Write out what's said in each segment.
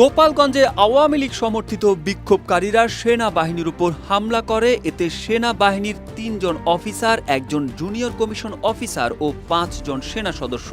গোপালগঞ্জে আওয়ামী লীগ সমর্থিত বিক্ষোভকারীরা সেনাবাহিনীর উপর হামলা করে। এতে সেনাবাহিনীর তিনজন অফিসার, একজন জুনিয়র কমিশন অফিসার ও পাঁচজন সেনা সদস্য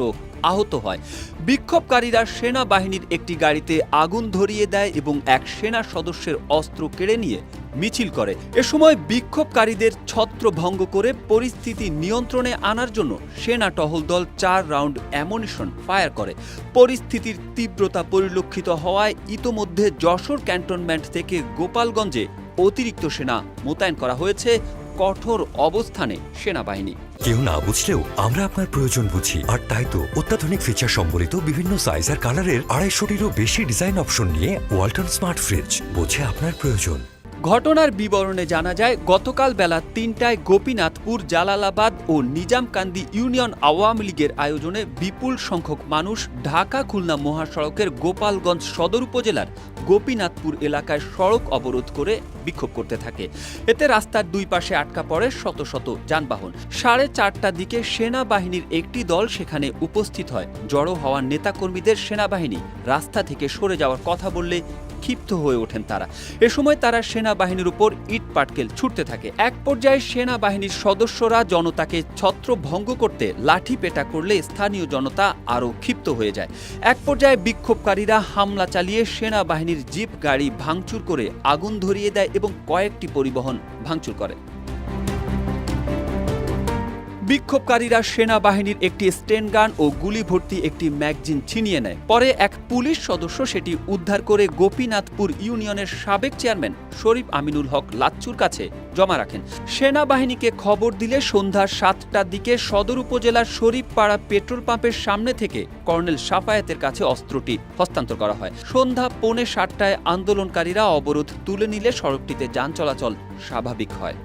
আহত হয়। বিক্ষোভকারীরা সেনাবাহিনীর একটি গাড়িতে আগুন ধরিয়ে দেয় এবং এক সেনা সদস্যের অস্ত্র কেড়ে নিয়ে মিছিল করে। এ সময় বিক্ষোভকারীদের ছত্রভঙ্গ করে পরিস্থিতি নিয়ন্ত্রণে আনার জন্য সেনা টহল দল চার রাউন্ড অ্যামুনিশন ফায়ার করে। পরিস্থিতির তীব্রতা পরিলক্ষিত হওয়ায় ইতোমধ্যে যশোর ক্যান্টনমেন্ট থেকে গোপালগঞ্জে অতিরিক্ত সেনা মোতায়েন করা হয়েছে। কঠোর অবস্থানে সেনাবাহিনী। কেউ না বুঝলেও আমরা আপনার প্রয়োজন বুঝি। আর তাই তো অত্যাধুনিক ফিচার সম্বলিত বিভিন্ন সাইজ আর কালারের আড়াইশোটিরও বেশি ডিজাইন অপশন নিয়ে ওয়ালটন স্মার্ট ফ্রিজ বোঝে আপনার প্রয়োজন। ঘটনার বিবরণে জানা যায়, গতকাল বেলা তিনটায় গোপীনাথপুর, জালালাবাদ ও নিজামকান্দি ইউনিয়ন আওয়ামী লীগের আয়োজনে বিপুল সংখ্যক মানুষ ঢাকা খুলনা মহাসড়কের গোপালগঞ্জ সদর উপজেলার গোপীনাথপুর এলাকায় সড়ক অবরোধ করে বিক্ষোভ করতে থাকে। এতে রাস্তার দুই পাশে আটকা পড়ে শত শত যানবাহন। সাড়ে চারটার দিকে সেনাবাহিনীর একটি দল সেখানে উপস্থিত হয়। জড়ো হওয়া নেতাকর্মীদের সেনাবাহিনী রাস্তা থেকে সরে যাওয়ার কথা বললে ক্ষিপ্ত হয়ে ওঠেন তারা। এ সময় তারা সেনাবাহিনীর উপর ইট পাটকেল ছুটতে থাকে। এক পর্যায়ে সেনাবাহিনীর সদস্যরা জনতাকে ছত্রভঙ্গ করতে লাঠি পেটা করলে স্থানীয় জনতা আরও ক্ষিপ্ত হয়ে যায়। এক পর্যায়ে বিক্ষোভকারীরা হামলা চালিয়ে সেনাবাহিনীর জিপ গাড়ি ভাঙচুর করে আগুন ধরিয়ে দেয় এবং কয়েকটি পরিবহন ভাঙচুর করে। বিক্ষোভকারীরা সেনাবাহিনীর একটি স্টেন গান ও গুলি ভর্তি একটি ম্যাগজিন ছিনিয়ে নেয়। পরে এক পুলিশ সদস্য সেটি উদ্ধার করে গোপীনাথপুর ইউনিয়নের সাবেক চেয়ারম্যান শরীফ আমিনুল হক লাচ্চুর কাছে জমা রাখেন। সেনাবাহিনীকে খবর দিলে সন্ধ্যা সাতটার দিকে সদর উপজেলার শরীফপাড়া পেট্রোল পাম্পের সামনে থেকে কর্নেল সাফায়াতের কাছে অস্ত্রটি হস্তান্তর করা হয়। সন্ধ্যা পৌনে সাতটায় আন্দোলনকারীরা অবরোধ তুলে নিলে সড়কটিতে যান চলাচল স্বাভাবিক হয়।